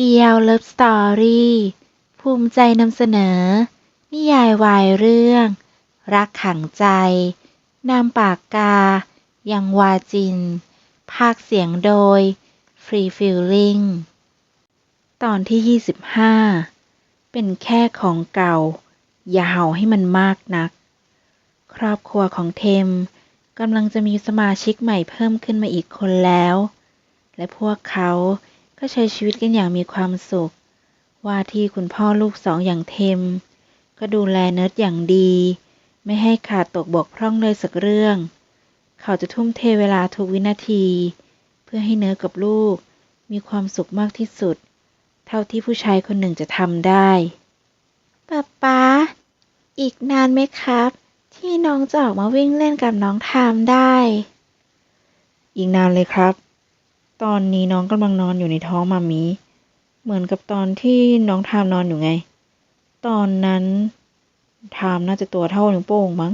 บียวเลิฟสตอรี่ภูมิใจนำเสนอ นิยายวายเรื่อง รักขังใจ นามปากกา ยังวาจิน ภาคเสียงโดยฟรีฟิลลิ่งตอนที่ 25 เป็นแค่ของเก่า อย่าเห่าให้มันมากนัก ครอบครัวของเทมกำลังจะมีสมาชิกใหม่เพิ่มขึ้นมาอีกคนแล้ว และพวกเขา ก็ใช้ชีวิตกันอย่างมีความสุข ว่าที่คุณพ่อลูกสองอย่างเทม ก็ดูแลเนิร์ดอย่างดี ไม่ให้ขาดตกบกพร่องเลยสักเรื่อง เขาจะทุ่มเทเวลาทุกวินาที เพื่อให้เนิร์ดกับลูกมีความสุขมากที่สุด เท่าที่ผู้ชายคนหนึ่งจะทำได้ป๊าป๊าอีกนานไหมครับ ที่น้องจะออกมาวิ่งเล่นกับน้องทามได้ อีกนานเลยครับ ตอนนี้น้องกำลังนอนอยู่ในท้องมามี เหมือนกับตอนที่น้องทามนอนอยู่ไง ตอนนั้น ทามน่าจะตัวเท่านิ้วโป้งมั้ง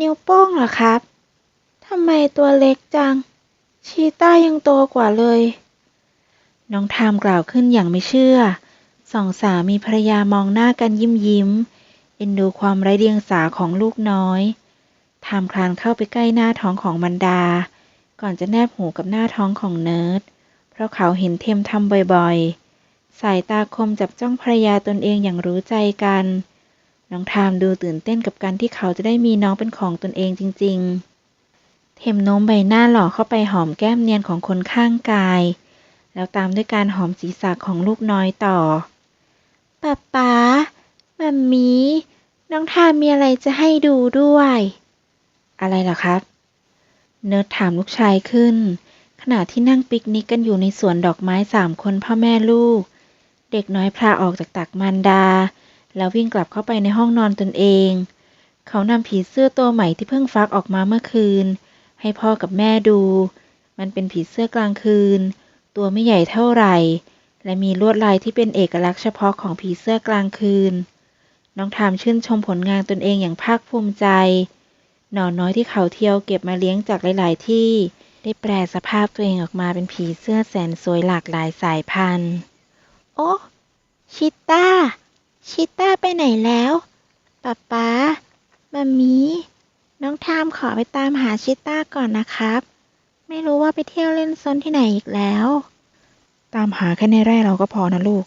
นิ้วโป้งเหรอครับทำไมตัวเล็กจัง ชีต้ายังโตกว่าเลย น้องทามกล่าวขึ้นอย่างไม่เชื่อ สองสามีภรรยามองหน้ากันยิ้มยิ้ม เอ็นดูความไร้เดียงสาของลูกน้อย ทามคลานเข้าไปใกล้หน้าท้องของบรรดา ก่อนจะแนบหูกับหน้าท้องของเนิร์ด เพราะเขาเห็นเทมทำบ่อยๆ สายตาคมจับจ้องภรรยาตนเองอย่างรู้ใจกัน น้องทามดูตื่นเต้นกับการที่เขาจะได้มีน้องเป็นของตนเองจริง ๆ เทมโน้มใบหน้าหล่อเข้าไปหอมแก้มเนียนของคนข้างกาย แล้วตามด้วยการหอมศีรษะของลูกน้อยต่อป๊าป๊ามัมมี่น้องทามมีอะไรจะให้ดูด้วย อะไรเหรอครับ เนิร์ดถามลูกชายขึ้น ขณะที่นั่งปิกนิกกันอยู่ในสวนดอกไม้สามคนพ่อแม่ลูก เด็กน้อยพลาออกจากตักมารดา แล้ววิ่งกลับเข้าไปในห้องนอนตนเอง เขานำผีเสื้อตัวใหม่ที่เพิ่งฟักออกมาเมื่อคืน ให้พ่อกับแม่ดู มันเป็นผีเสื้อกลางคืน ตัวไม่ใหญ่เท่าไหร่ และมีลวดลายที่เป็นเอกลักษณ์เฉพาะของผีเสื้อกลางคืน น้องทามชื่นชมผลงานตนเองอย่างภาคภูมิใจ หนอนน้อยที่เขาเที่ยวเก็บมาเลี้ยงจากหลาย ๆ ที่ ได้แปลสภาพตัวเองออกมาเป็นผีเสื้อแสนสวยหลากหลายสายพันธุ์ โอ้ชิต้า ชิต้าไปไหนแล้วป๊าป๊ามัมมี่ น้องทามขอไปตามหาชิต้าก่อนนะครับ ไม่รู้ว่าไปเที่ยวเล่นซนที่ไหนอีกแล้ว ตามหาแค่ในไร่เราก็พอนะลูก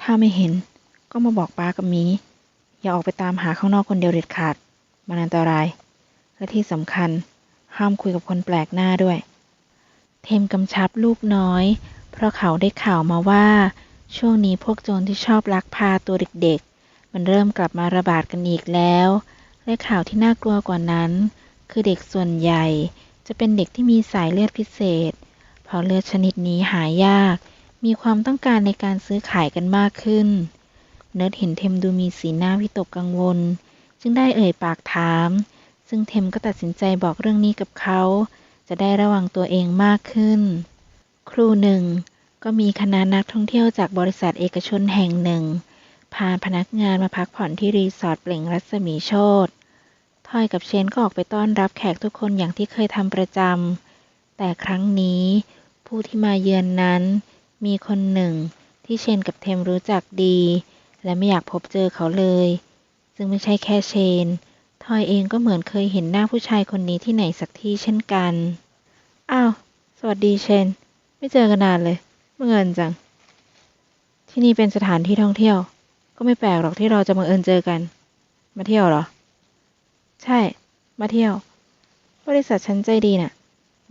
ถ้าไม่เห็นก็มาบอกป้ากับมี อย่าออกไปตามหาข้างนอกคนเดียวเด็ดขาด มันอันตราย และที่สำคัญ ห้ามคุยกับคนแปลกหน้าด้วย เทมกำชับลูกน้อย เพราะเขาได้ข่าวมาว่า ช่วงนี้พวกโจรที่ชอบลักพาตัวเด็กๆ มันเริ่มกลับมาระบาดกันอีกแล้ว และข่าวที่น่ากลัวกว่านั้น คือเด็กส่วนใหญ่จะเป็นเด็กที่มีสายเลือดพิเศษ เพราะเลือดชนิดนี้หายาก มีความต้องการในการซื้อขายกันมากขึ้น เนิร์ดเห็นเทมดูมีสีหน้าวิตกกังวล จึงได้เอ่ยปากถาม ซึ่งเทมก็ตัดสินใจบอกเรื่องนี้กับเขา จะได้ระวังตัวเองมากขึ้น ครูหนึ่งก็มีคณะนักท่องเที่ยวจากบริษัทเอกชนแห่งหนึ่ง พาพนักงานมาพักผ่อนที่รีสอร์ทเปล่งรัศมีโชตทอยกับเชนก็ออกไปต้อนรับแขกทุกคนอย่างที่เคยทำประจำ แต่ครั้งนี้ ผู้ที่มาเยือนนั้น มีคนหนึ่งที่เชนกับเทมรู้จักดี และไม่อยากพบเจอเขาเลย ซึ่งไม่ใช่แค่เชน ทอยเองก็เหมือนเคยเห็นหน้าผู้ชายคนนี้ที่ไหนสักที่เช่นกัน อ้าว สวัสดีเชน ไม่เจอกันนานเลยบังเอิญจัง ที่นี่เป็นสถานที่ท่องเที่ยว ก็ไม่แปลกหรอกที่เราจะบังเอิญเจอกัน มาเที่ยวเหรอ ใช่ มาเที่ยว บริษัทฉันใจดีน่ะ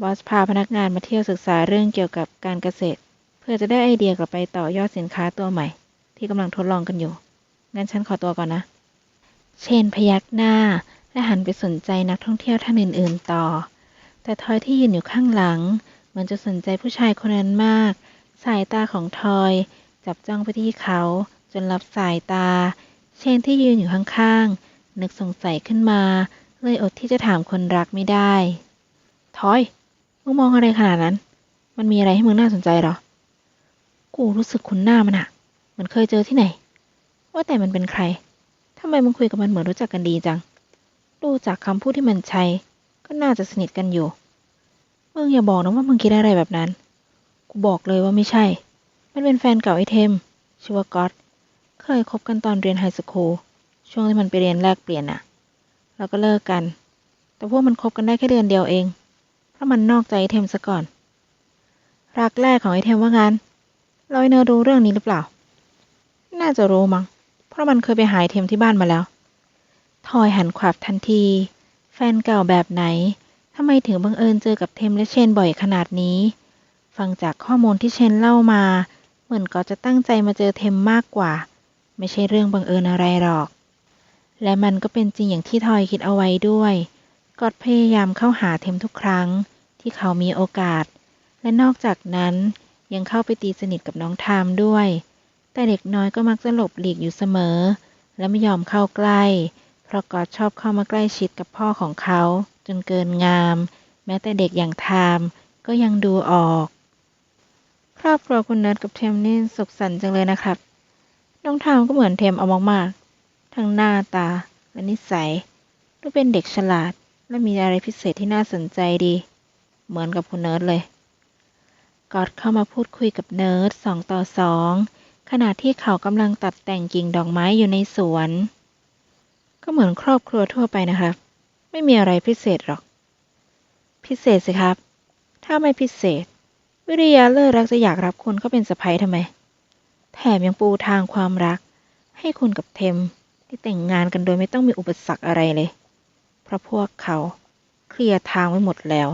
บอสพาพนักงานมาเที่ยวศึกษาเรื่องเกี่ยวกับการเกษตร เพื่อจะได้ไอเดียกลับไปต่อยอดสินค้าตัวใหม่ ที่กำลังทดลองกันอยู่ งั้นฉันขอตัวก่อนนะ เชนพยักหน้า และหันไปสนใจนักท่องเที่ยวท่านอื่น ๆ ต่อ แต่ทอยที่ยืนอยู่ข้างหลัง เหมือนจะสนใจผู้ชายคนนั้นมาก สายตาของทอย จับจ้องไปที่เขา จนรับสายตา เชนที่ยืนอยู่ข้าง ๆ นึกสงสัยขึ้นมา เลยอดที่จะถามคนรักไม่ได้ ทอย มึงมองอะไรขนาดนั้น มันมีอะไรให้มึงน่าสนใจหรอ กูรู้สึกคุ้นหน้ามันอะเหมือนเคยเจอที่ไหน ว่าแต่มันเป็นใคร ทำไมมึงคุยกับมันเหมือนรู้จักกันดีจัง ดูจากคำพูดที่มันใช้ ก็น่าจะสนิทกันอยู่ มึงอย่าบอกนะว่ามึงคิดอะไรแบบนั้น กูบอกเลยว่าไม่ใช่ มันเป็นแฟนเก่าไอเทม ชื่อว่าก๊อต เคยคบกันตอนเรียนไฮสคูล ช่วงที่มันไปเรียนแลกเปลี่ยนอะแล้วก็เลิกกัน แต่พวกมันคบกันได้แค่เดือนเดียวเอง เพราะมันนอกใจไอเทมซะก่อน รักแรกของไอเทมว่างั้นลอยเนอร์รู้เรื่องนี้หรือเปล่า น่าจะรู้มั้ง เพราะมันเคยไปหาไอเทมที่บ้านมาแล้ว ทอยหันขวับทันที แฟนเก่าแบบไหนทำไมถึงบังเอิญเจอกับเทมและเชนบ่อยขนาดนี้ ฟังจากข้อมูลที่เชนเล่ามา เหมือนก็จะตั้งใจมาเจอเทมมากกว่า ไม่ใช่เรื่องบังเอิญอะไรหรอก และมันก็เป็นจริงอย่างที่ทอยคิดเอาไว้ด้วย กอดพยายามเข้าหาเทมทุกครั้ง ที่เขามีโอกาส และนอกจากนั้นยังเข้าไปตีสนิทกับน้องทามด้วย แต่เด็กน้อยก็มักจะหลบหลีกอยู่เสมอ และไม่ยอมเข้าใกล้ เพราะกอดชอบเข้ามาใกล้ชิดกับพ่อของเขา จนเกินงาม แม้แต่เด็กอย่างทามก็ยังดูออก ครอบครัวคุณเนิร์ดกับเทมนี่สุขสันต์จังเลยนะครับ น้องทามก็เหมือนเทมเอามากๆ ทั้งหน้าตาและนิสัยดูเป็นเด็กฉลาด และมีอะไรพิเศษที่น่าสนใจดี เหมือนกับคุณเนิร์ดเลย กอดเข้ามาพูดคุยกับเนิร์ดสองต่อสอง ขณะที่เขากำลังตัดแต่งกิ่งดอกไม้อยู่ในสวน ก็เหมือนครอบครัวทั่วไปนะครับ ไม่มีอะไรพิเศษหรอก พิเศษสิครับ ถ้าไม่พิเศษ วิริยาเลิศรักจะอยากรับคุณเข้าเป็นสะพ้ยทำไม แถมยังปูทางความรัก ให้คุณกับเทมได้แต่งงานกันโดยไม่ต้องมีอุปสรรคอะไรเลย เพราะพวกเขาเคลียร์ทางไว้หมดแล้ว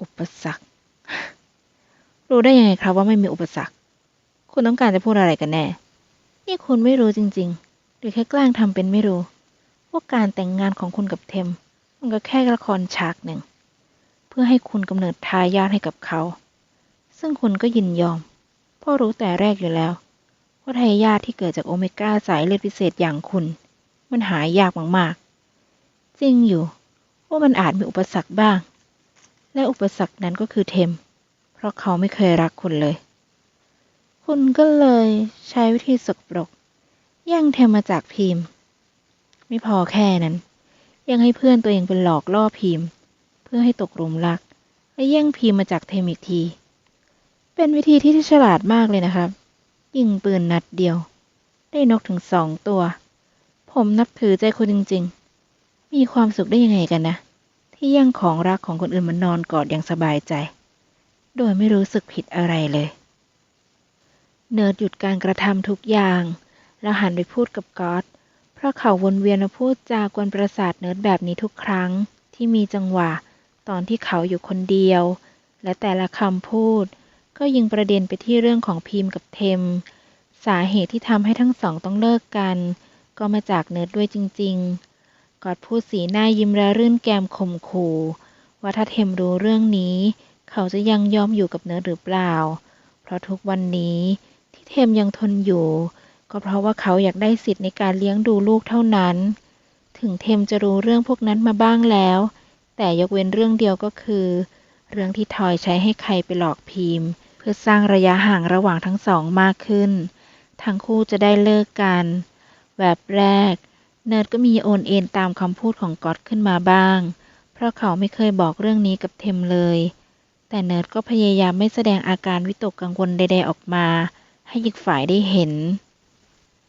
อุปสรรค รู้ได้ยังไงครับว่าไม่มีอุปสรรค คุณต้องการจะพูดอะไรกันแน่ นี่คุณไม่รู้จริง ๆ หรือแค่แกล้งทำเป็นไม่รู้ ว่าการแต่งงานของคุณกับเทม มันก็แค่ละครฉากหนึ่ง เพื่อให้คุณกำเนิดทายาทให้กับเขา ซึ่งคุณก็ยินยอม เพราะรู้แต่แรกอยู่แล้ว ว่าทายาทที่เกิดจากโอเมก้าสายเลือดพิเศษอย่างคุณ มันหายากมากๆ จริงอยู่ว่ามันอาจมีอุปสรรคบ้าง และอุปสรรคนั้นก็คือเทม เพราะเขาไม่เคยรักคุณเลย คุณก็เลยใช้วิธีสกปรก แย่งเทมมาจากพิมพ์ ไม่พอแค่นั้น ยังให้เพื่อนตัวเองเป็นหลอกล่อพิมพ์ เพื่อให้ตกหลุมรัก และแย่งพิมพ์มาจากเทมอีกที เป็นวิธีที่ฉลาดมากเลยนะครับ ยิงปืนนัดเดียว ได้นกถึงสองตัว ผมนับถือใจคุณจริง ๆ มีความสุขได้ยังไงกันนะ ที่แย่งของรักของคนอื่นมานอนกอดอย่างสบายใจ โดยไม่รู้สึกผิดอะไรเลย เนิร์ดหยุดการกระทำทุกอย่าง แล้วหันไปพูดกับก๊อตเพราะเขาวนเวียนมาพูดจากวนประสาทเนิร์ดแบบนี้ทุกครั้งที่มีจังหวะ ตอนที่เขาอยู่คนเดียว และแต่ละคำพูด ก็ยิงประเด็นไปที่เรื่องของพิมพ์กับเทม สาเหตุที่ทำให้ทั้งสองต้องเลิกกัน ก็มาจากเนิร์ดด้วยจริง ๆกอดพูดสีหน้ายิ้มระรื่นแกมข่มขู่ว่าถ้าเทมรู้เรื่องนี้ เขาจะยังยอมอยู่กับเนิร์ดหรือเปล่า เพราะทุกวันนี้ เทมยังทนอยู่ ก็เพราะว่าเขาอยากได้สิทธิ์ในการเลี้ยงดูลูกเท่านั้น ถึงเทมจะรู้เรื่องพวกนั้นมาบ้างแล้ว แต่ยกเว้นเรื่องเดียวก็คือ เรื่องที่ทอยใช้ให้ใครไปหลอกพิมพ์ เพื่อสร้างระยะห่างระหว่างทั้งสองมากขึ้น ทั้งคู่จะได้เลิกกันแบบแรก เนิร์ดก็มีโอนเอ็นตามคำพูดของก๊อตขึ้นมาบ้าง เพราะเขาไม่เคยบอกเรื่องนี้กับเทมเลย แต่เนิร์ดก็พยายามไม่แสดงอาการวิตกกังวลใด ๆออกมา ให้อีกฝ่ายได้เห็น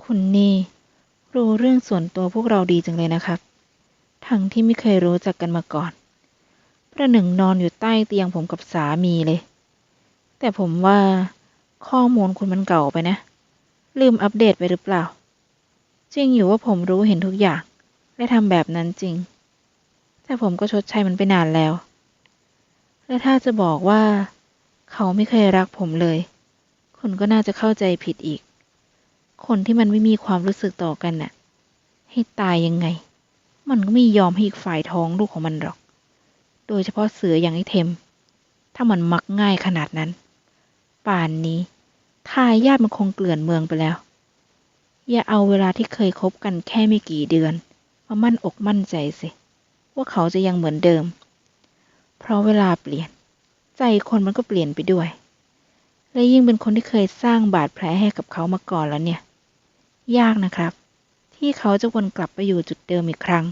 คุณนี่ รู้เรื่องส่วนตัวพวกเราดีจังเลยนะครับ ทั้งที่ไม่เคยรู้จักกันมาก่อน ประหนึ่งนอนอยู่ใต้เตียงผมกับสามีเลย แต่ผมว่าข้อมูลคุณมันเก่าไปนะ ลืมอัปเดตไปหรือเปล่า จริงอยู่ว่าผมรู้เห็นทุกอย่าง และทำแบบนั้นจริง แต่ผมก็ชดใช้มันไปนานแล้ว และถ้าจะบอกว่า เขาไม่เคยรักผมเลย คุณก็น่าจะเข้าใจผิดอีก คนที่มันไม่มีความรู้สึกต่อกันน่ะ ให้ตายยังไง มันก็ไม่ยอมให้อีกฝ่ายท้องลูกของมันหรอก โดยเฉพาะเสืออย่างไอ้เทม ถ้ามันมักง่ายขนาดนั้น ป่านนี้ทายาทมันคงเกลื่อนเมืองไปแล้ว อย่าเอาเวลาที่เคยคบกันแค่ไม่กี่เดือนมามั่นอกมั่นใจสิ ว่าเขาจะยังเหมือนเดิม เพราะเวลาเปลี่ยน ใจคนมันก็เปลี่ยนไปด้วย และยิ่งเป็นคนที่เคยสร้างบาดแผลให้กับเขามาก่อนแล้วเนี่ย ยากนะครับ ที่เขาจะวนกลับไปอยู่จุดเดิมอีกครั้ง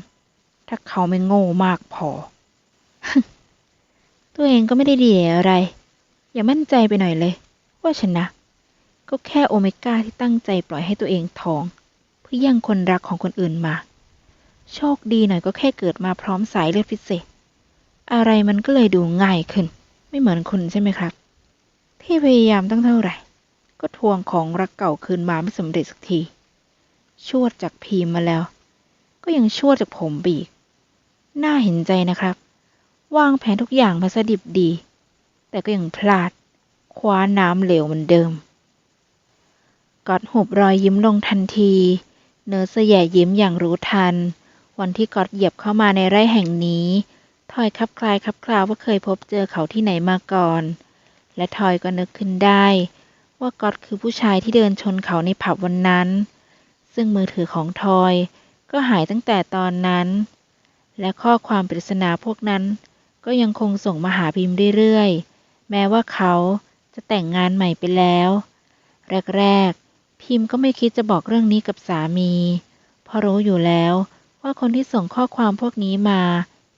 ถ้าเขาไม่โง่มากพอ ตัวเองก็ไม่ได้ดีอะไร อย่ามั่นใจไปหน่อยเลย ว่าว่าชนะ ก็แค่โอเมก้าที่ตั้งใจปล่อยให้ตัวเองท้อง เพื่อแย่งคนรักของคนอื่นมา โชคดีหน่อยก็แค่เกิดมาพร้อมสายเลือดพิเศษ อะไรมันก็เลยดูง่ายขึ้น ไม่เหมือนคุณใช่ไหมครับ ที่พยายามตั้งเท่าไหร่ ก็ทวงของรักเก่าคืนมาไม่สำเร็จสักที ชวดจากพีมมาแล้ว ก็ยังชวดจากผมไปอีก น่าเห็นใจนะครับ วางแผนทุกอย่างมาสดิบดี แต่ก็ยังพลาด คว้าน้ำเหลวเหมือนเดิมกอดหุบรอยยิ้มลงทันที เนื้อเสยแย่ยิ้มอย่างรู้ทัน วันที่กอดเหยียบเข้ามาในไร่แห่งนี้ ทอยคับคลายคับคลาว่าเคยพบเจอเขาที่ไหนมาก่อน และทอยก็นึกขึ้นได้ ว่ากอดคือผู้ชายที่เดินชนเขาในผับวันนั้น ซึ่งมือถือของทอยก็หายตั้งแต่ตอนนั้น และข้อความปริศนาพวกนั้น ก็ยังคงส่งมาหาพิมพ์เรื่อยๆ แม้ว่าเขาจะแต่งงานใหม่ไปแล้ว แรกๆ พิมพ์ก็ไม่คิดจะบอกเรื่องนี้กับสามีเพราะรู้อยู่แล้วว่าคนที่ส่งข้อความพวกนี้มา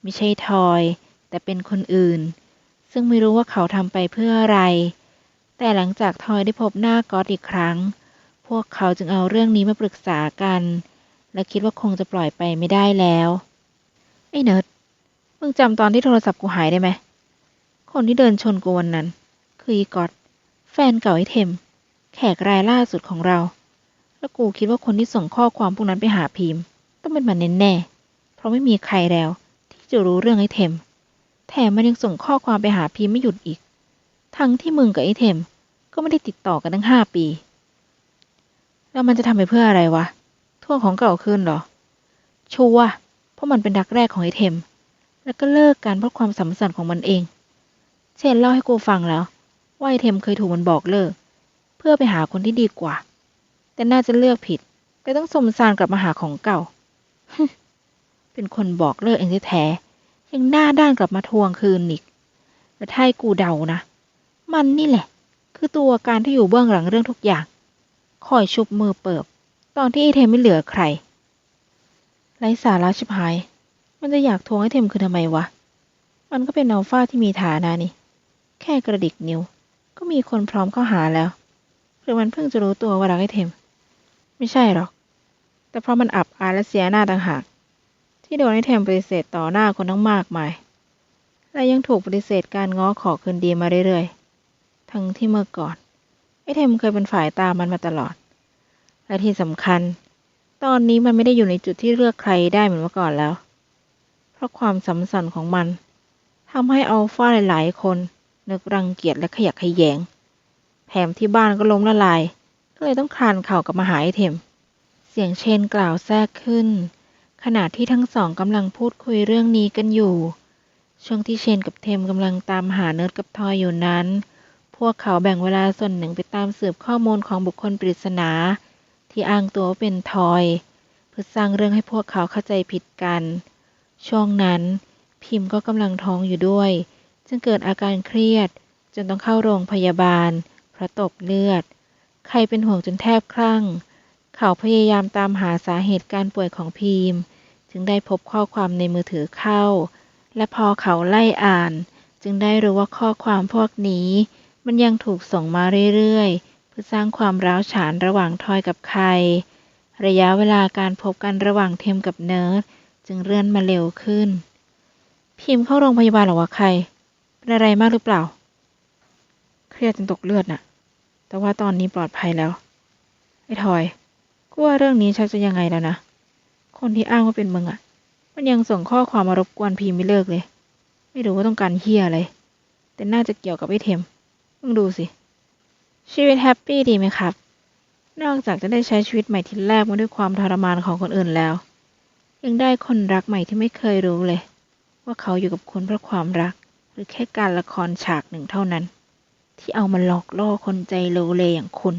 ไม่ใช่ทอย แต่เป็นคนอื่น ซึ่งไม่รู้ว่าเขาทำไปเพื่ออะไร แต่หลังจากทอยได้พบหน้าก๊อตอีกครั้ง พวกเขาจึงเอาเรื่องนี้มาปรึกษากัน และคิดว่าคงจะปล่อยไปไม่ได้แล้ว ไอ้เนิร์ดมึงจำตอนที่โทรศัพท์กูหายได้ไหม คนที่เดินชนกูวันนั้น คืออีกอตแฟนเก่าไอ้เทม แขกรายล่าสุดของเรา แล้วกูคิดว่าคนที่ส่งข้อความพวกนั้นไปหาพิมพ์ ต้องเป็นมันแน่ๆเพราะไม่มีใครแล้ว ที่จะรู้เรื่องไอ้เทม แถมมันยังส่งข้อความไปหาพิมพ์ไม่หยุดอีก ทั้งที่มึงกับไอ้เทม ก็ไม่ได้ติดต่อกันตั้งห้าปี แล้วมันจะทำไปเพื่ออะไรวะทั่วของเก่าคืนหรอ ชัวร์เพราะมันเป็นรักแรกของไอ้เทม แล้วก็เลิกกันเพราะความสัมพันของมันเอง เชนเล่าให้กูฟังแล้ว ว่าไอ้เทมเคยถูกมันบอกเลิก เพื่อไปหาคนที่ดีกว่า แต่น่าจะเลือกผิดเลยต้องสมสารกลับมาหาของเก่า เป็นคนบอกเลิกเองแท้ๆ ยังหน้าด้านกลับมาทวงคืนอีกและถ้าให้กูเดานะ มันนี่แหละ คือตัวการที่อยู่เบื้องหลังเรื่องทุกอย่าง คอยชุบมือเปิบ ตอนที่ไอเทมไม่เหลือใคร ไร้สาระชิบหาย มันจะอยากทวงไอเทมคือทำไมวะ มันก็เป็นอัลฟาที่มีฐานะนี่ แค่กระดิกนิ้ว ก็มีคนพร้อมเข้าหาแล้ว หรือมันเพิ่งจะรู้ตัวว่ารักไอเทม ไม่ใช่หรอก แต่เพราะมันอับอายและเสียหน้าต่างหาก ที่โดนไอเทมปฏิเสธต่อหน้าคนทั้งมากมาย และยังถูกปฏิเสธการง้อขอคืนดีมาเรื่อยๆ ทั้งที่เมื่อก่อนไอ้เทมเคยเป็นฝ่ายตามมันมาตลอด และที่สำคัญ ตอนนี้มันไม่ได้อยู่ในจุดที่เลือกใครได้เหมือนเมื่อก่อนแล้ว เพราะความสัมสันของมันทำให้อัลฟาหลายๆ คน นึกรังเกียจและขยักขยแยงแถมที่บ้านก็ล้มละลาย ก็เลยต้องคลานเข่ากับมาหาไอเทม เสียงเชนกล่าวแทรกขึ้น ขณะที่ทั้งสองกำลังพูดคุยเรื่องนี้กันอยู่ ช่วงที่เชนกับเทมกำลังตามหาเนิร์ดกับทอยอยู่นั้น พวกเขาแบ่งเวลาส่วนหนึ่งไปตามสืบข้อมูลของบุคคลปริศนา ที่อ้างตัวว่าเป็นทอย เพื่อสร้างเรื่องให้พวกเขาเข้าใจผิดกัน ช่วงนั้นพิมพ์ก็กำลังท้องอยู่ด้วย จึงเกิดอาการเครียด จนต้องเข้าโรงพยาบาลเพราะตกเลือด ใครเป็นห่วงจนแทบคลั่ง เขาพยายามตามหาสาเหตุการป่วยของพิมจึงได้พบข้อความในมือถือเข้า และพอเขาไล่อ่าน จึงได้รู้ว่าข้อความพวกนี้ มันยังถูกส่งมาเรื่อยๆ เพื่อสร้างความร้าวฉานระหว่างทอยกับใคร ระยะเวลาการพบกันระหว่างเทมกับเนิร์ดจึงเลื่อนมาเร็วขึ้น พิมพ์เข้าโรงพยาบาลหรอวะใคร เป็นอะไรมากหรือเปล่า เครียดจนตกเลือดน่ะ แต่ว่าตอนนี้ปลอดภัยแล้ว ไอ้ทอย ว่าเรื่องนี้ชักจะยังไงแล้วนะ คนที่อ้างว่าเป็นมึงอะ่ะ มันยังส่งข้อความมารบกวนพิมพ์ไม่เลิกเลย ไม่รู้ว่าต้องการเฮียอะไร แต่น่าจะเกี่ยวกับไอ้เทม มึงดูสิ ชีวิตแฮปปี้ดีไหมครับ นอกจากจะได้ใช้ชีวิตใหม่ที่แลกมาด้วยความทรมานของคนอื่นแล้ว ยังได้คนรักใหม่ที่ไม่เคยรู้เลย ว่าเขาอยู่กับคุณเพราะความรัก หรือแค่การละครฉากหนึ่งเท่านั้น ที่เอามาหลอกล่อคนใจโลเลอย่างคุณ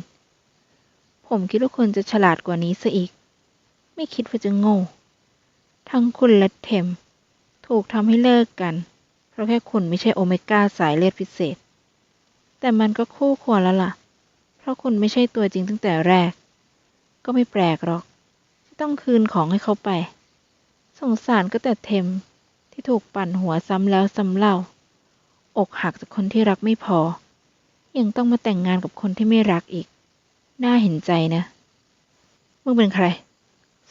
ผมคิดว่าคุณจะฉลาดกว่านี้ซะอีก ไม่คิดว่าจะโง่ ทั้งคุณและเทม ถูกทำให้เลิกกัน เพราะแค่คุณไม่ใช่โอเมก้าสายเลือดพิเศษ แต่มันก็คู่ควรแล้วล่ะ เพราะคุณไม่ใช่ตัวจริงตั้งแต่แรก ก็ไม่แปลกหรอก ที่ต้องคืนของให้เขาไป สงสารก็แต่เทมที่ถูกปั่นหัวซ้ำแล้วซ้ำเล่า อกหักจากคนที่รักไม่พอ ยังต้องมาแต่งงานกับคนที่ไม่รักอีก น่าเห็นใจนะ มึงเป็นใคร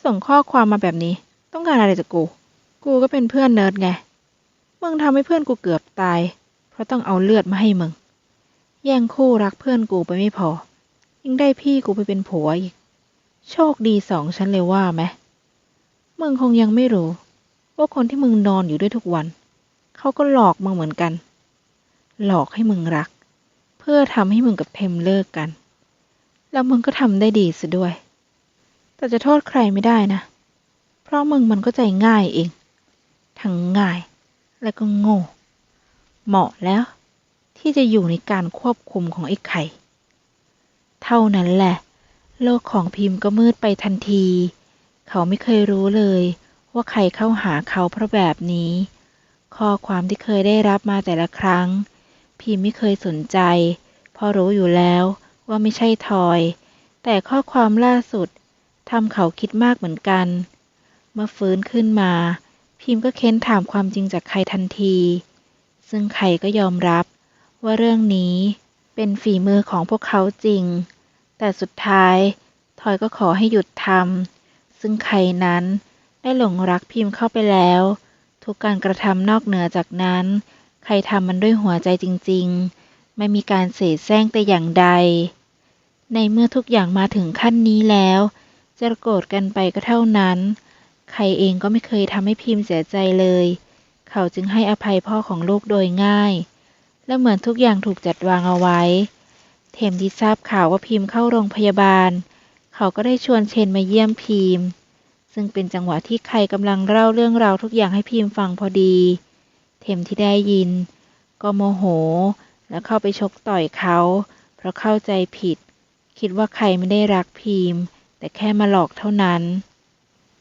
ส่งข้อความมาแบบนี้ ต้องการอะไรจากกู กูก็เป็นเพื่อนเนิร์ดไง มึงทำให้เพื่อนกูเกือบตาย เพราะต้องเอาเลือดมาให้มึง แย่งคู่รักเพื่อนกูไปไม่พอ ยังได้พี่กูไปเป็นผัวอีก โชคดีสองฉันเลยว่าไหม มึงคงยังไม่รู้ ว่าคนที่มึงนอนอยู่ด้วยทุกวัน เขาก็หลอกมึงเหมือนกัน หลอกให้มึงรัก เพื่อทำให้มึงกับเทมเลิกกัน แล้วมึงก็ทำได้ดีซะด้วย แต่จะโทษใครไม่ได้นะ เพราะมึงมันก็ใจง่ายเอง ทั้งง่าย และก็โง่ เหมาะแล้ว ที่จะอยู่ในการควบคุมของไอ้ไข่ เท่านั้นแหละ โลกของพิมพ์ก็มืดไปทันที เขาไม่เคยรู้เลยว่าใครเข้าหาเขาเพราะแบบนี้ ข้อความที่เคยได้รับมาแต่ละครั้ง พิมพ์ไม่เคยสนใจ เพราะรู้อยู่แล้ว ว่าไม่ใช่ทอย แต่ข้อความล่าสุดทำเขาคิดมากเหมือนกัน เมื่อฟื้นขึ้นมา พิมพ์ก็เค้นถามความจริงจากใครทันที ซึ่งใครก็ยอมรับว่าเรื่องนี้เป็นฝีมือของพวกเขาจริง แต่สุดท้ายทอยก็ขอให้หยุดทำซึ่งใครนั้นได้หลงรักพิมพ์เข้าไปแล้ว ทุกการกระทำนอกเหนือจากนั้น ใครทำมันด้วยหัวใจจริง ๆ ไม่มีการเสแสร้งแต่อย่างใด ในเมื่อทุกอย่างมาถึงขั้นนี้แล้ว จะโกรธกันไปก็เท่านั้น ใครเองก็ไม่เคยทำให้พิมพ์เสียใจเลย เขาจึงให้อภัยพ่อของลูกโดยง่าย และเหมือนทุกอย่างถูกจัดวางเอาไว้ เทมที่ทราบข่าวว่าพิมพ์เข้าโรงพยาบาล เขาก็ได้ชวนเชนมาเยี่ยมพิมพ์ ซึ่งเป็นจังหวะที่ใครกำลังเล่าเรื่องราวทุกอย่างให้พิมพ์ฟังพอดี เทมที่ได้ยิน ก็โมโห และเข้าไปชกต่อยเขา เพราะเข้าใจผิด คิดว่าใครไม่ได้รักพิมพ์ แต่แค่มาหลอกเท่านั้น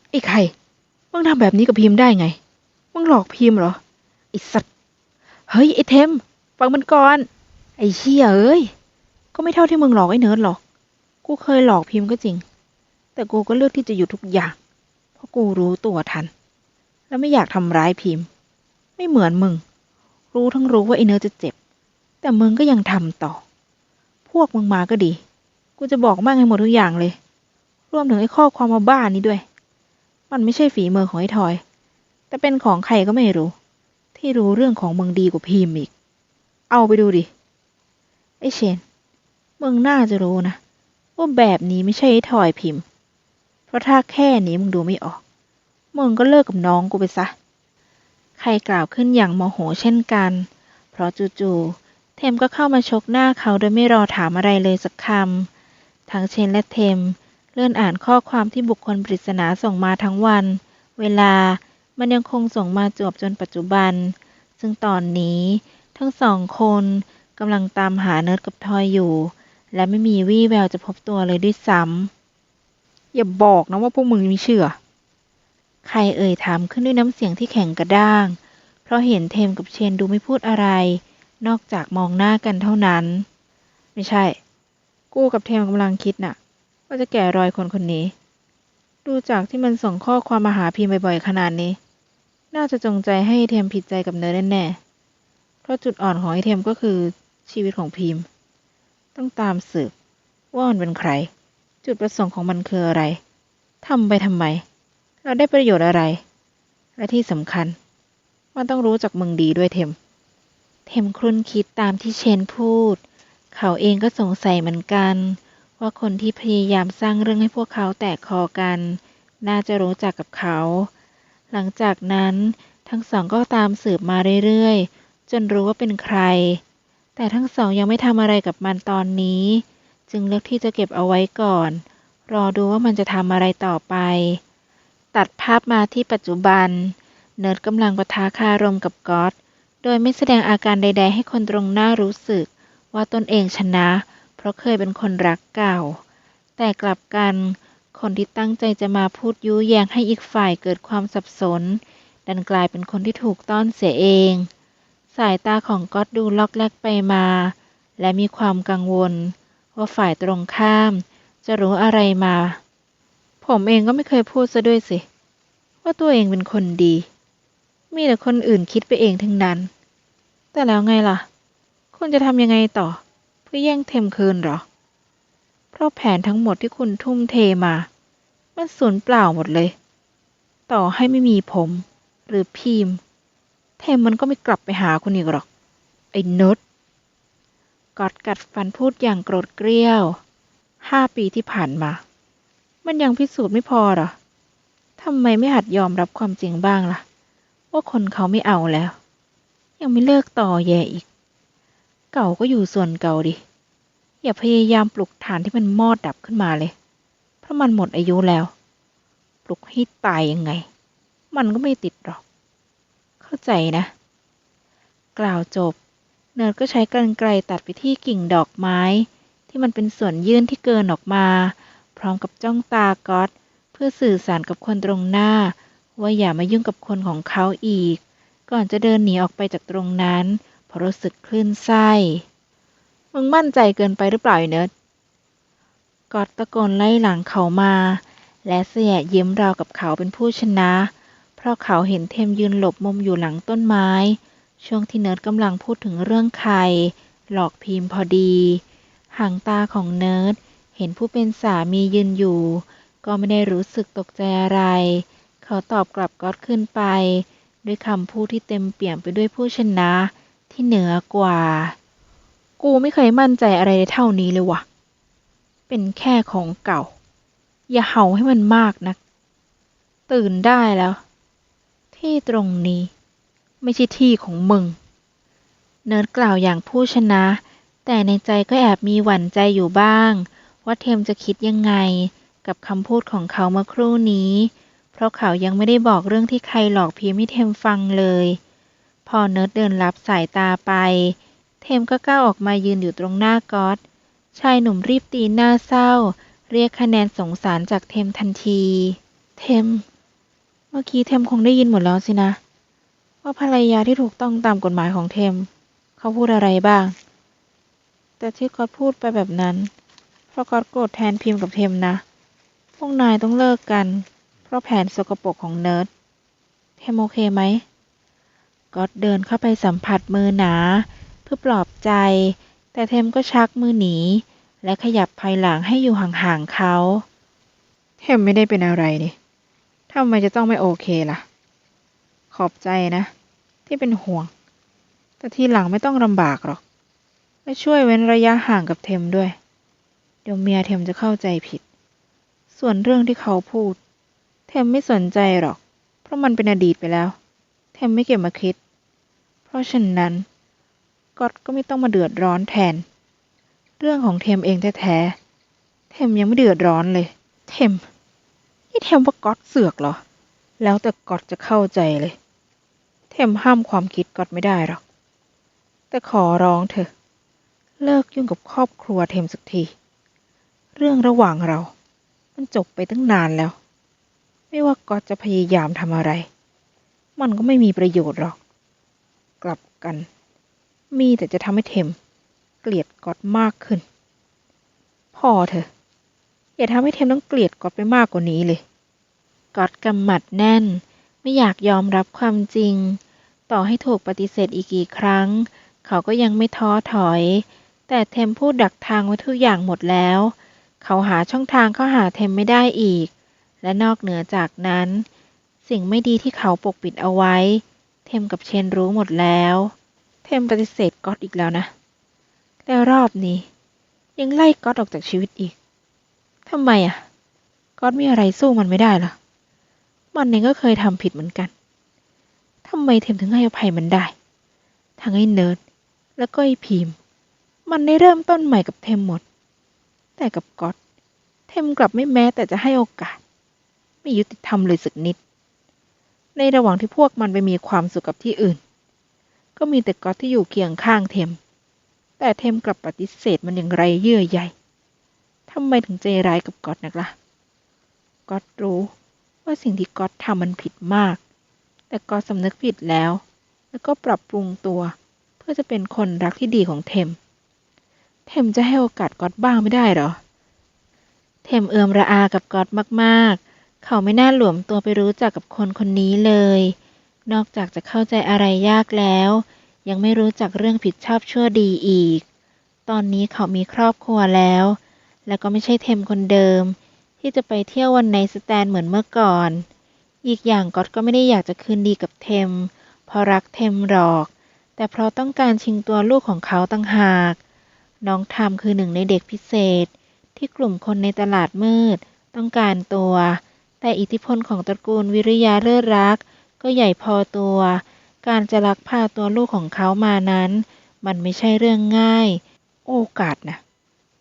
ไอ้ใคร มึงทำแบบนี้กับพิมพ์ได้ไง มึงหลอกพิมพ์เหรอ ไอ้สัตว์ เฮ้ย ไอ้เทม ฟังมันก่อน ไอ้เชี่ยเอ้ย ก็ไม่เท่าที่มึงหลอกไอ้เนิร์ดหรอก กูเคยหลอกพิมพ์ก็จริง แต่กูก็เลือกที่จะหยุดทุกอย่าง เพราะกูรู้ตัวทัน แล้วไม่อยากทำร้ายพิมพ์ ไม่เหมือนมึง รู้ทั้งรู้ว่าไอ้เนิร์ดจะเจ็บ แต่มึงก็ยังทำต่อ พวกมึงมาก็ดี กูจะบอกแม่งให้หมดทุกอย่างเลย รวมถึงไอ้ข้อความมาบ้านนี้ด้วย มันไม่ใช่ฝีมือของไอ้ทอย แต่เป็นของใครก็ไม่รู้ ที่รู้เรื่องของมึงดีกว่าพิมพ์อีก เอาไปดูดิ ไอ้เชน มึงน่าจะรู้นะ ว่าแบบนี้ไม่ใช่ไอ้ทอยพิมพ์ เพราะถ้าแค่นี้มึงดูไม่ออก มึงก็เลิกกับน้องกูไปซะ ใครกล่าวขึ้นอย่างโมโหเช่นกัน เพราะจู่ๆเทมก็เข้ามาชกหน้าเขาโดยไม่รอถามอะไรเลยสักคำ ทั้งเชนและเทม เลื่อนอ่านข้อความที่บุคคลปริศนาส่งมาทั้งวัน เวลามันยังคงส่งมาจวบจนปัจจุบัน ซึ่งตอนนี้ทั้งสองคนกำลังตามหาเนิร์ดกับทอยอยู่ และไม่มีวี่แววจะพบตัวเลยด้วยซ้ำอย่าบอกนะว่าพวกมึงม่เชื่อ ใครเอ่ยถามขึ้นด้วยน้ำเสียงที่แข็งกระด้าง เพราะเห็นเทมกับเชนดูไม่พูดอะไร นอกจากมองหน้ากันเท่านั้น ไม่ใช่ กูกับเทมกำลังคิดน่ะ ว่าจะแก่รอยคนคนนี้ ดูจากที่มันส่งข้อความมาหาพิมพ์บ่อยๆขนาดนี้ น่าจะจงใจให้เทมผิดใจกับเนยแน่ๆเพราะจุดอ่อนของไอเทมก็คือชีวิตของพิมพ์ ต้องตามสืบว่ามันเป็นใคร จุดประสงค์ของมันคืออะไรทำไปทำไม เราได้ประโยชน์อะไร และที่สำคัญ มันต้องรู้จักมึงดีด้วยเทม เทมครุ่นคิดตามที่เชนพูด เขาเองก็สงสัยเหมือนกัน ว่าคนที่พยายามสร้างเรื่องให้พวกเขาแตกคอกัน น่าจะรู้จักกับเขา หลังจากนั้นทั้งสองก็ตามสืบมาเรื่อยๆ จนรู้ว่าเป็นใคร แต่ทั้งสองยังไม่ทำอะไรกับมันตอนนี้ จึงเลือกที่จะเก็บเอาไว้ก่อน รอดูว่ามันจะทำอะไรต่อไป ตัดภาพมาที่ปัจจุบัน เนิร์ดกำลังปะทะคารมกับก๊อตโดยไม่แสดงอาการใด ๆ ให้คนตรงหน้ารู้สึก ว่าตนเองชนะ เพราะเคยเป็นคนรักเก่า แต่กลับกันคนที่ตั้งใจจะมาพูดยุแยงให้อีกฝ่ายเกิดความสับสน ดันกลายเป็นคนที่ถูกต้อนเสียเอง สายตาของก๊อตดูล็อกแลกไปมา และมีความกังวล ว่าฝ่ายตรงข้าม จะรู้อะไรมา ผมเองก็ไม่เคยพูดซะด้วยสิ ว่าตัวเองเป็นคนดี มีแต่คนอื่นคิดไปเองทั้งนั้น แต่แล้วไงล่ะ คุณจะทำยังไงต่อ เพื่อแย่งเทมคืนเหรอ เพราะแผนทั้งหมดที่คุณทุ่มเทมา มันสูญเปล่าหมดเลย ต่อให้ไม่มีผม หรือพีม เทมมันก็ไม่กลับไปหาคุณอีกหรอก ไอ้นดกอดกัดฟันพูดอย่างโกรธเกรี้ยว ห้าปีที่ผ่านมา มันยังพิสูจน์ไม่พอหรอทำไมไม่หัดยอมรับความจริงบ้างล่ะ ว่าคนเขาไม่เอาแล้ว ยังไม่เลิกต่อแย่อีก เก่าก็อยู่ส่วนเก่าดิ อย่าพยายามปลุกฐานที่มันมอดดับขึ้นมาเลย เพราะมันหมดอายุแล้ว ปลุกให้ตายยังไง มันก็ไม่ติดหรอก เข้าใจนะ กล่าวจบ เนิร์ดก็ใช้กรรไกรตัดไปที่กิ่งดอกไม้ ที่มันเป็นส่วนยื่นที่เกินออกมา พร้อมกับจ้องตาก๊อตเพื่อสื่อสารกับคนตรงหน้า ว่าอย่ามายุ่งกับคนของเขาอีก ก่อนจะเดินหนีออกไปจากตรงนั้น พราะรู้สึกคลื่นไส้ มึงมั่นใจเกินไปหรือเปล่าเนิร์ดกอตตะโกนไล่หลังเขามา และเสียยิ้มราวกับเขาเป็นผู้ชนะ เพราะเขาเห็นเทมยืนหลบมุมอยู่หลังต้นไม้ ช่วงที่เนิร์ดกำลังพูดถึงเรื่องใคร หลอกพิมพ์พอดีหางตาของเนิร์ดเห็นผู้เป็นสามียืนอยู่ ก็ไม่ได้รู้สึกตกใจอะไร เขาตอบกลับก๊อตขึ้นไป ด้วยคำพูดที่เต็มเปี่ยมไปด้วยผู้ชนะ ที่เหนือกว่า กูไม่เคยมั่นใจอะไรได้เท่านี้เลยวะเป็นแค่ของเก่า อย่าเห่าให้มันมากนัก ตื่นได้แล้ว ที่ตรงนี้ ไม่ใช่ที่ของมึง เนิร์ดกล่าวอย่างผู้ชนะ แต่ในใจก็แอบมีหวั่นใจอยู่บ้าง ว่าเทมจะคิดยังไง กับคำพูดของเขาเมื่อครู่นี้ เพราะเขายังไม่ได้บอกเรื่องที่ใครหลอกพีมให้เทมฟังเลย พอเนิร์ดเดินรับสายตาไป เทมก็ก้าวออกมายืนอยู่ตรงหน้าก๊อตชายหนุ่มรีบตีหน้าเศร้า เรียกคะแนนสงสารจากเทมทันที เทม เมื่อกี้เทมคงได้ยินหมดแล้วสินะ ว่าภรรยาที่ถูกต้องตามกฎหมายของเทม เขาพูดอะไรบ้าง แต่ที่ก๊อตพูดไปแบบนั้น เพราะก๊อตโกรธแทนพิมพ์กับเทมนะ พวกนายต้องเลิกกัน เพราะแผนสกปรกของเนิร์ดเทมโอเคไหม ก๊อตเดินเข้าไปสัมผัสมือหนา เพื่อปลอบใจ แต่เทมก็ชักมือหนี และขยับภายหลังให้อยู่ห่างๆเขา เทมไม่ได้เป็นอะไรนี่ทำไมจะต้องไม่โอเคล่ะ ขอบใจนะ ที่เป็นห่วง แต่ทีหลังไม่ต้องลำบากหรอกและช่วยเว้นระยะห่างกับเทมด้วย เดี๋ยวเมียเทมจะเข้าใจผิด ส่วนเรื่องที่เขาพูด เทมไม่สนใจหรอก เพราะมันเป็นอดีตไปแล้ว เทมไม่เก็บมาคิด เพราะฉะนั้นก๊อตก็ไม่ต้องมาเดือดร้อนแทน เรื่องของเทมเองแท้ๆ เทมยังไม่เดือดร้อนเลย เทม นี่เทมว่าก๊อตเสือกเหรอ แล้วแต่ก๊อตจะเข้าใจเลย เทมห้ามความคิดก๊อตไม่ได้หรอก แต่ขอร้องเถอะ เลิกยุ่งกับครอบครัวเทมสักที เรื่องระหว่างเรา มันจบไปตั้งนานแล้ว ไม่ว่าก๊อตจะพยายามทำอะไร มันก็ไม่มีประโยชน์หรอก กลับกัน มีแต่จะทำให้เทม เกลียดกอตมากขึ้น พอเถอะ อย่าทำให้เทมต้องเกลียดกอตไปมากกว่านี้เลย กอตกำหมัดแน่น ไม่อยากยอมรับความจริง ต่อให้ถูกปฏิเสธอีกกี่ครั้ง เขาก็ยังไม่ท้อถอย แต่เทมพูดดักทางไว้ทุกอย่างหมดแล้ว เขาหาช่องทางเข้าหาเทมไม่ได้อีก และนอกเหนือจากนั้น สิ่งไม่ดีที่เขาปกปิดเอาไว้ เทมกับเชนรู้หมดแล้ว เทมปฏิเสธก๊อตอีกแล้วนะแล้วรอบนี้ ยังไล่ก๊อตออกจากชีวิตอีกทำไมอะ ก๊อตมีอะไรสู้มันไม่ได้หรอ มันเองก็เคยทำผิดเหมือนกันทำไมเทมถึงให้อภัยมันได้ ทั้งไอ้เนิร์ดแล้วก็ไอ้พีมมันได้เริ่มต้นใหม่กับเทมหมด แต่กับก๊อตเทมกลับไม่แม้แต่จะให้โอกาส ไม่ยุติธรรมเลยสักนิด ในระหว่างที่พวกมันไปมีความสุขกับที่อื่น ก็มีแต่ก๊อตที่อยู่เคียงข้างเทม แต่เทมกลับปฏิเสธมันอย่างไรเยื่อใยทำไมถึงใจร้ายกับก๊อตนักล่ะก๊อตรู้ว่าสิ่งที่ก๊อตทำมันผิดมาก แต่ก๊อตสำนึกผิดแล้ว แล้วก็ปรับปรุงตัว เพื่อจะเป็นคนรักที่ดีของเทม เทมจะให้โอกาสก๊อตบ้างไม่ได้หรอ เทมเอือมระอากับก๊อตมากๆ เขาไม่น่าหลวมตัวไปรู้จักกับคนคนนี้เลย นอกจากจะเข้าใจอะไรยากแล้ว ยังไม่รู้จักเรื่องผิดชอบชั่วดีอีก ตอนนี้เขามีครอบครัวแล้ว แล้วก็ไม่ใช่เทมคนเดิม ที่จะไปเที่ยววันในสแตนเหมือนเมื่อก่อน อีกอย่างก๊อตก็ไม่ได้อยากจะคืนดีกับเทมเพราะรักเทมหรอก แต่เพราะต้องการชิงตัวลูกของเขาตั้งหาก น้องทามคือหนึ่งในเด็กพิเศษ ที่กลุ่มคนในตลาดมืด ต้องการตัว แต่อิทธิพลของตระกูลวิริยาเลิศรัก ก็ใหญ่พอตัว การจะลักพาตัวลูกของเขามานั้น มันไม่ใช่เรื่องง่าย โอกาสนะ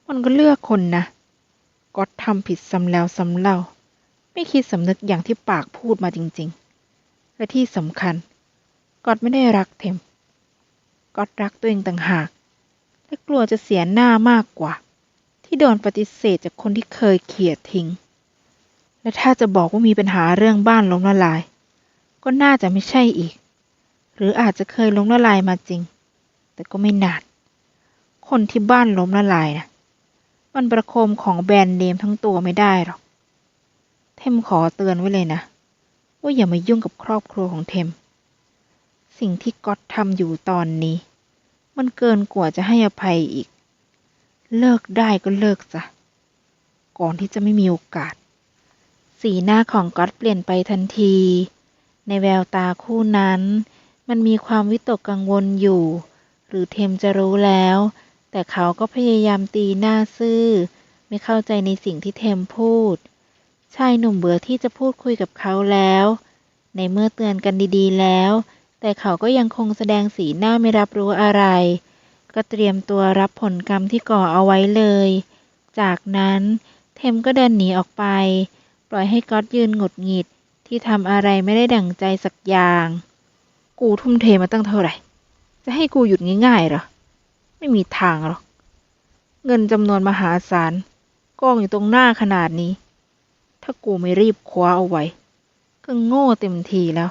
มันก็เลือกคนนะก็ทำผิดซ้ำแล้วซ้ำเล่า ไม่คิดสำนึกอย่างที่ปากพูดมาจริง ๆ และที่สำคัญก็ไม่ได้รักเทมก็รักตัวเองต่างหาก และกลัวจะเสียหน้ามากกว่า ที่โดนปฏิเสธจากคนที่เคยเขียดทิ้ง และถ้าจะบอกว่ามีปัญหาเรื่องบ้านล้มละลาย ก็น่าจะไม่ใช่อีก หรืออาจจะเคยล้มละลายมาจริง แต่ก็ไม่นานคนที่บ้านล้มละลายนะมันประโคมของแบรนด์เนมทั้งตัวไม่ได้หรอก เทมขอเตือนไว้เลยนะ ว่าอย่ามายุ่งกับครอบครัวของเทม สิ่งที่ก๊อตทำอยู่ตอนนี้ มันเกินกว่าจะให้อภัยอีก เลิกได้ก็เลิกซะก่อนที่จะไม่มีโอกาส สีหน้าของก๊อตเปลี่ยนไปทันที ในแววตาคู่นั้น มันมีความวิตกกังวลอยู่ หรือเทมจะรู้แล้ว แต่เขาก็พยายามตีหน้าซื่อ ไม่เข้าใจในสิ่งที่เทมพูด ชายหนุ่มเบื่อที่จะพูดคุยกับเขาแล้ว ในเมื่อเตือนกันดีๆแล้ว แต่เขาก็ยังคงแสดงสีหน้าไม่รับรู้อะไร ก็เตรียมตัวรับผลกรรมที่ก่อเอาไว้เลย จากนั้นเทมก็เดินหนีออกไป ปล่อยให้ก๊อตยืนหงุดหงิดที่ทำอะไรไม่ได้ดั่งใจสักอย่าง กูทุ่มเทมาตั้งเท่าไหร่ จะให้กูหยุดง่ายๆหรอ ไม่มีทางหรอก เงินจำนวนมหาศาลกองอยู่ตรงหน้าขนาดนี้ ถ้ากูไม่รีบคว้าเอาไว้ ก็โง่เต็มทีแล้ว